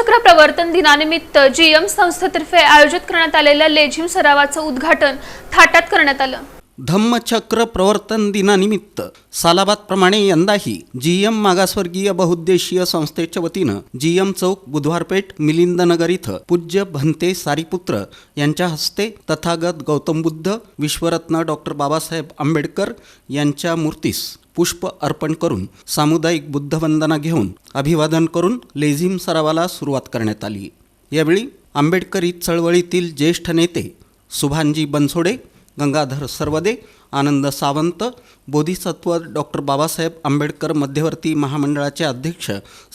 धम्मचक्र प्रवर्तन दिनानिमित्त जीएम संस्थेतर्फे आयोजित करण्यात आलेल्या लेझिम सरावाचं उद्घाटन थाटात करण्यात आलं. धम्मचक्र प्रवर्तन दिनानिमित्त सालाबादप्रमाणे यंदाही जीएम मागासवर्गीय बहुउद्देशीय संस्थेच्या वतीनं जीएम चौक बुधवारपेठ मिलिंदनगर इथं पूज्य भंते सारीपुत्र यांच्या हस्ते तथागत गौतम बुद्ध विश्वरत्न डॉक्टर बाबासाहेब आंबेडकर यांच्या मूर्तीस पुष्प अर्पण करून सामुदायिक बुद्धवंदना घेऊन अभिवादन करून लेझिम सरावाला सुरुवात करण्यात आली. यावेळी आंबेडकरी चळवळीतील ज्येष्ठ नेते सुभानजी बनसोडे गंगाधर सर्वदे आनंद सावंत बोधिसत्व डॉक्टर बाबासाहेब आंबेडकर मध्यवर्ती महामंडळाचे अध्यक्ष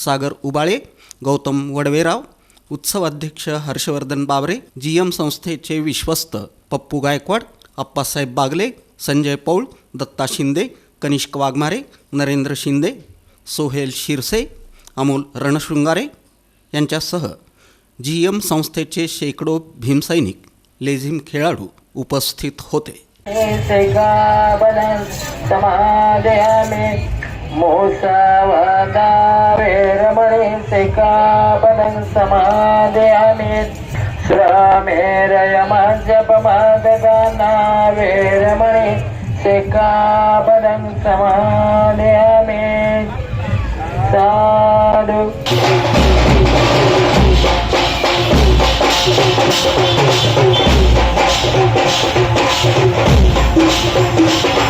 सागर उबाळे गौतम वडवेराव उत्सव अध्यक्ष हर्षवर्धन बाबरे जी एम संस्थेचे विश्वस्त पप्पू गायकवाड अप्पासाहेब बागले संजय पौळ दत्ता शिंदे कनिष्क वाघमारे नरेंद्र शिंदे सोहेल शिरसे अमोल रणशृंगारे यांच्यासह जी एम संस्थेचे शेकडो भीमसैनिक लेझिम खेळाडू उपस्थित होते. सैकाबलं समादयामि मूषावादा पदं समादयामि साधु Thank